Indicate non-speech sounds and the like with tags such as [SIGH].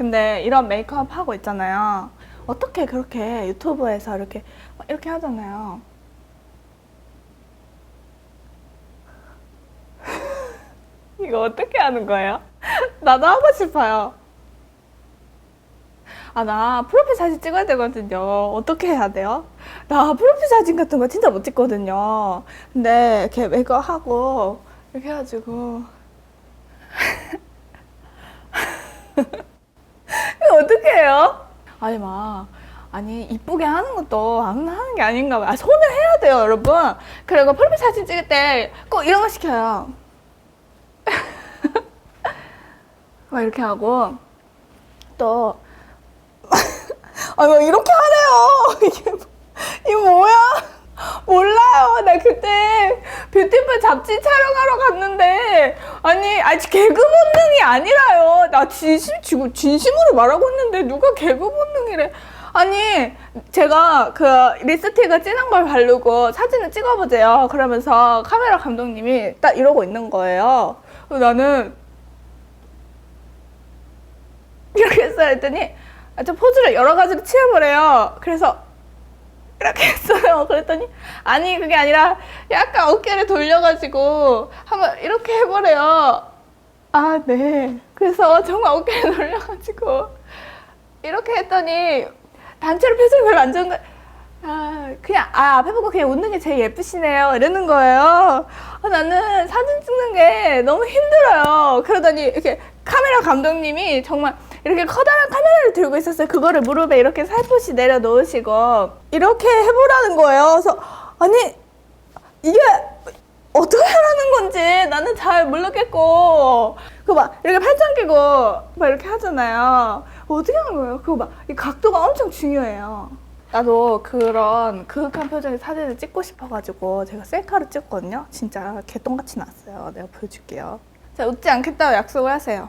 근데 이런 메이크업 하고 있잖아요. 어떻게 그렇게 유튜브에서 이렇게 막 이렇게 하잖아요. [LAUGHS] 이거 어떻게 하는 거예요? [LAUGHS] 나도 하고 싶어요. 아, 나 프로필 사진 찍어야 되거든요. 어떻게 해야 돼요? 나 프로필 사진 같은 거 진짜 못 찍거든요. 근데 이렇게 메이크업 하고 이렇게 해가지고 이 [LAUGHS] 거 어떻게 해요? 아니 막 아니 이쁘게 하는 것도 아무나 하는 게 아닌가 봐요. 아, 손을 해야 돼요, 여러분. 그리고 프로필 사진 찍을 때 꼭 이런 거 시켜요. [LAUGHS] 막 이렇게 하고 또 [LAUGHS] 아, 뭐 이렇게 하네요. [LAUGHS] 이게 뭐- 이거 뭐야? 몰라요. 나 그때 뷰티풀 잡지 촬영하러 갔는데 아니 아직 개그 본능이 아니라요. 나 진심 지금 진심으로 말하고 있는데 누가 개그 본능이래? 아니 제가 그 립스틱을 진한 걸 바르고 사진을 찍어보세요. 그러면서 카메라 감독님이 딱 이러고 있는 거예요. 나는 이렇게 했어야 했더니 아, 저 포즈를 여러 가지로 취해보래요. 그래서 이렇게 했어요. 그랬더니 아니 그게 아니라 약간 어깨를 돌려가지고 한번 이렇게 해보래요. 아 네. 그래서 정말 어깨를 돌려가지고 이렇게 했더니 단체로 표정이 별로 안 좋은 거. 아 그냥 아 앞에 보고 그냥 웃는 게 제일 예쁘시네요 이러는 거예요. 아, 나는 사진 찍는 게 너무 힘들어요. 그러더니 이렇게 카메라 감독님이 정말 이렇게 커다란 카메라를 들고 있었어요. 그거를 무릎에 이렇게 살포시 내려놓으시고 이렇게 해보라는 거예요. 그래서 아니 이게 어떻게 하라는 건지 나는 잘 모르겠고 그 막 이렇게 팔짱 끼고 막 이렇게 하잖아요. 어떻게 하는 거예요? 그거 막 이 각도가 엄청 중요해요. 나도 그런 그윽한 표정의 사진을 찍고 싶어가지고 제가 셀카로 찍었거든요. 진짜 개똥같이 났어요. 내가 보여줄게요. 자 웃지 않겠다고 약속을 하세요.